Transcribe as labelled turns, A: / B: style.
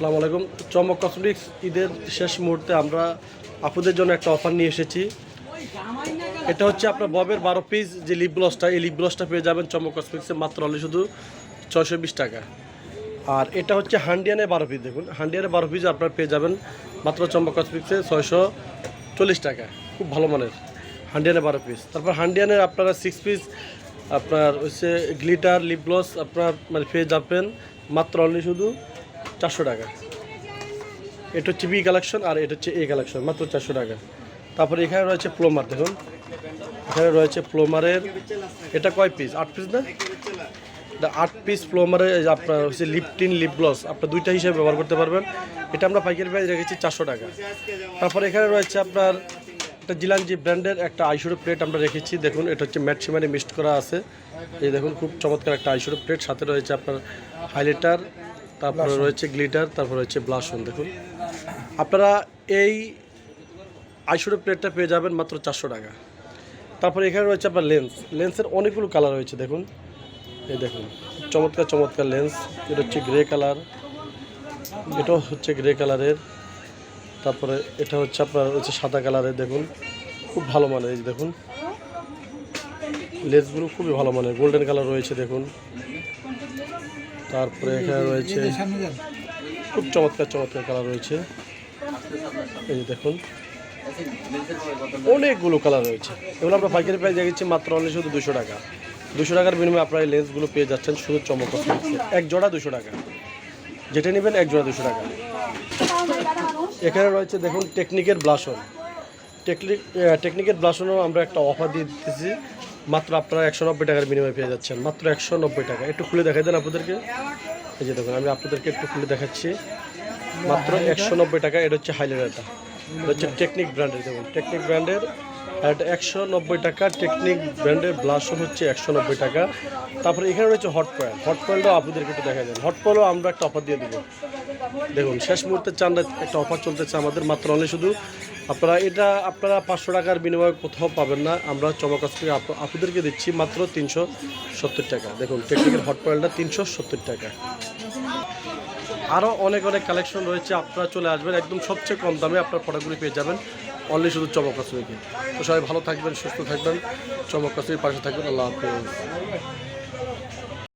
A: আসসালামু আলাইকুম। চমক কসমেটিক্স ঈদের শেষ মুহূর্তে আমরা আপুদের জন্য একটা অফার নিয়ে এসেছি। এটা হচ্ছে আপনার ববের বারো পিস যে লিপ গ্লসটা এই লিপ গ্লসটা পেয়ে যাবেন চমক কসমেটিক্সে মাত্র অনলি শুধু ছয়শো বিশ টাকা। আর এটা হচ্ছে হান্ডিয়ানের বারো পিস দেখুন। হান্ডিয়ানের বারো পিস আপনার পেয়ে যাবেন মাত্র চম্পক কসমেটিক্সে ছয়শো চল্লিশ টাকা। খুব ভালো মানের হান্ডিয়ানের বারো পিস তারপর হান্ডিয়ানের আপনারা সিক্স পিস আপনার হচ্ছে গ্লিটার লিপ গ্লস আপনার মানে পেয়ে যাবেন মাত্র অনলি শুধু চারশো টাকা। এটা হচ্ছে বি কালেকশন আর এটা হচ্ছে এ কালেকশন মাত্র চারশো টাকা। তারপরে এখানে রয়েছে প্লোমার দেখুন। এখানে রয়েছে প্লোমারের এটা কয় পিস আট পিস না? আট পিস প্লোমারে আপনার হচ্ছে লিপটিন লিপ গ্লস আপনার দুইটা হিসেবে ব্যবহার করতে পারবেন। এটা আমরা পাইকারি প্রাইস রেখেছি চারশো টাকা। তারপর এখানে রয়েছে আপনার একটা জিলানজি ব্র্যান্ডের একটা আইশুরো প্লেট আমরা রেখেছি। দেখুন, এটা হচ্ছে ম্যাট সিমারি মিক্সড করা আছে। এই দেখুন, খুব চমৎকার একটা আইশুরো প্লেট সাথে রয়েছে আপনার হাইলাইটার তারপরে রয়েছে গ্লিটার তারপর রয়েছে ব্লাশন দেখুন। আপনারা এই আইশুরো প্লেটটা পেয়ে যাবেন মাত্র চারশো টাকা। তারপরে এখানে রয়েছে আপনার লেন্স লেন্সের অনেকগুলো কালার রয়েছে দেখুন। এই দেখুন চমৎকার চমৎকার লেন্স এটা হচ্ছে গ্রে কালার এটাও হচ্ছে গ্রে কালারের তারপরে এটা হচ্ছে আপনার হচ্ছে সাদা কালারের দেখুন। খুব ভালো মানের দেখুন। লেন্সগুলো খুবই ভালো মানের। গোল্ডেন কালার রয়েছে দেখুন। তারপরে এখানে রয়েছে, খুব চমৎকার চমৎকার কালার রয়েছে। এই যে দেখুন, অনেকগুলো কালার রয়েছে। এগুলো আমরা পাইকারি প্রাইস দেখেছি মাত্র অনলি শুধু দুশো টাকা। দুশো টাকার বিনিময়ে আপনারা এই লেন্সগুলো পেয়ে যাচ্ছেন শুধু চমক এক জোড়া দুশো টাকা। যেটা নেবেন এক জোড়া দুশো টাকা। এখানে রয়েছে দেখুন টেকনিকের ব্লাসন টেকনিক টেকনিকের ব্লাশনও আমরা একটা অফার দিয়ে দিতেছি। মাত্র আপনারা একশো নব্বই টাকার বিনিময়ে পেয়ে যাচ্ছেন। মাত্র একশো নব্বই টাকা। একটু খুলে দেখাই দেন আপনাদেরকে। এই যে দেখুন, আমি আপনাদেরকে একটু খুলে দেখাচ্ছি। মাত্র একশো নব্বই টাকা, এটা হচ্ছে হাইলাইটারটা এটা হচ্ছে টেকনিক ব্র্যান্ডের, দেখুন, টেকনিক ব্র্যান্ডের। আর একশো নব্বই টাকা, টেকনিক ব্র্যান্ডের ব্লাশও হচ্ছে একশো নব্বই টাকা। তারপরে এখানে রয়েছে হট পয়েন্ট হট পয়েন্টও আপনাদেরকে একটু দেখা যায় হট পয়েন্টও আমরা একটা অফার দিয়ে দেবো। দেখুন, শেষ মুহূর্তে চান একটা অফার চলতেছে আমাদের, মাত্র অনলি শুধু আপনারা এটা, আপনারা পাঁচশো টাকার বিনিময়ে কোথাও পাবেন না। আমরা চমকাস থেকে আপ- আপনাদেরকে দিচ্ছি মাত্র তিনশো সত্তর টাকা। দেখুন টেকনিক্যাল হট পয়েলটা তিনশো সত্তর টাকা। আরও অনেক অনেক কালেকশন রয়েছে, আপনারা চলে আসবেন। একদম সবচেয়ে কম দামে আপনার প্রোডাক্টগুলি পেয়ে যাবেন। অনলি শুধু চমক কাশ্মীরকে তো সবাই ভালো থাকবেন, সুস্থ থাকবেন। চমক কাশ্মীর পাশে থাকবেন। আল্লাহ হাফিজ।